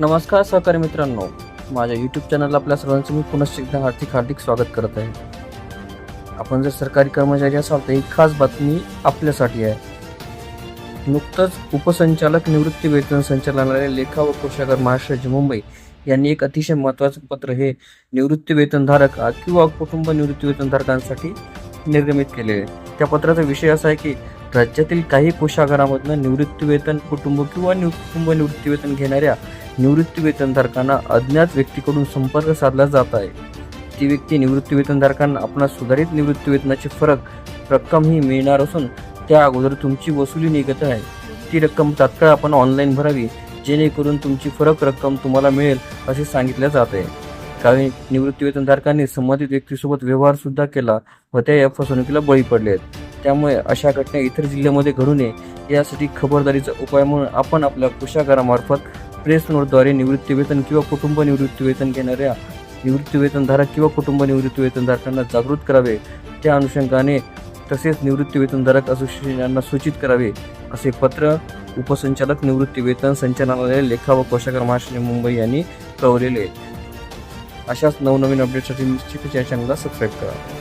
नमस्कार सहकारी मित्रांनो माझ्या यूट्यूब चॅनलला आपल्या सर्वांचं मी पुनश्च एकदा हार्दिक हार्दिक स्वागत करत आहे. आपण जर सरकारी कर्मचारी असाल तर एक खास बातमी आपल्यासाठी आहे. नुकतंच उपसंचालक निवृत्ती वेतन संचालनालय लेखा व कोशागार महाराष्ट्राची मुंबई यांनी एक अतिशय महत्त्वाचं पत्र हे निवृत्ती वेतनधारक किंवा कुटुंब निवृत्ती वेतनधारकांसाठी निर्गमित केले आहे. त्या पत्राचा विषय असा आहे की राज्यातील काही कोषागारामधनं निवृत्तीवेतन कुटुंब किंवा निव कुटुंब निवृत्तीवेतन घेणाऱ्या निवृत्तीवेतनधारकांना अज्ञात व्यक्तीकडून संपर्क साधला जात आहे. ती व्यक्ती निवृत्तीवेतनधारकांना आपणास सुधारित निवृत्तीवेतनाचे फरक रक्कम ही मिळणार असून त्या अगोदर तुमची वसुली निघत आहे. ती रक्कम तात्काळ आपण ऑनलाईन भरावी जेणेकरून तुमची फरक रक्कम तुम्हाला मिळेल असे सांगितले जात आहे. काही निवृत्तीवेतनधारकांनी संबंधित व्यक्तीसोबत व्यवहार सुद्धा केला व त्या या फसवणुकीला बळी पडले आहेत त्यामुळे अशा घटना इतर जिल्ह्यामध्ये घडू नये. यासाठी खबरदारीचा उपाय म्हणून आपण आपल्या कोशागारामार्फत प्रेस नोटद्वारे निवृत्ती वेतन किंवा कुटुंब निवृत्ती वेतन घेणाऱ्या निवृत्ती वेतनधारक किंवा कुटुंब निवृत्ती वेतनधारकांना जागृत करावे. त्या अनुषंगाने तसेच निवृत्ती वेतनधारक असोसिएशन यांना सूचित करावे असे पत्र उपसंचालक निवृत्ती वेतन संचालनालय लेखा व कोशागार महाराष्ट्र मुंबई यांनी कळवलेले अशाच नवनवीन अपडेटसाठी निश्चितच या चॅनलला सबस्क्राईब करा.